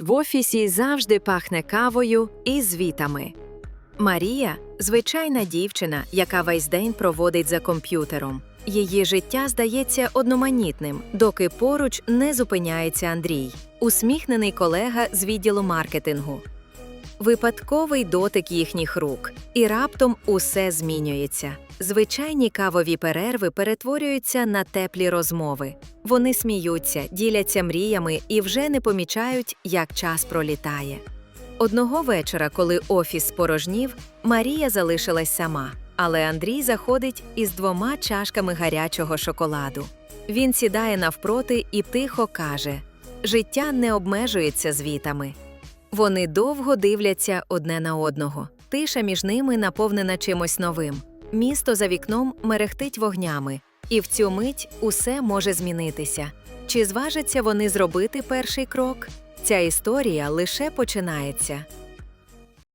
В офісі завжди пахне кавою і звітами. Марія звичайна дівчина, яка весь день проводить за комп'ютером. Її життя здається одноманітним, доки поруч не зупиняється Андрій, усміхнений колега з відділу маркетингу. Випадковий дотик їхніх рук, і раптом усе змінюється. Звичайні кавові перерви перетворюються на теплі розмови. Вони сміються, діляться мріями і вже не помічають, як час пролітає. Одного вечора, коли офіс спорожнів, Марія залишилась сама, але Андрій заходить із двома чашками гарячого шоколаду. Він сідає навпроти і тихо каже: Життя не обмежується звітами. Вони довго дивляться одне на одного. Тиша між ними наповнена чимось новим. Місто за вікном мерехтить вогнями, і в цю мить усе може змінитися. Чи зважаться вони зробити перший крок? Ця історія лише починається.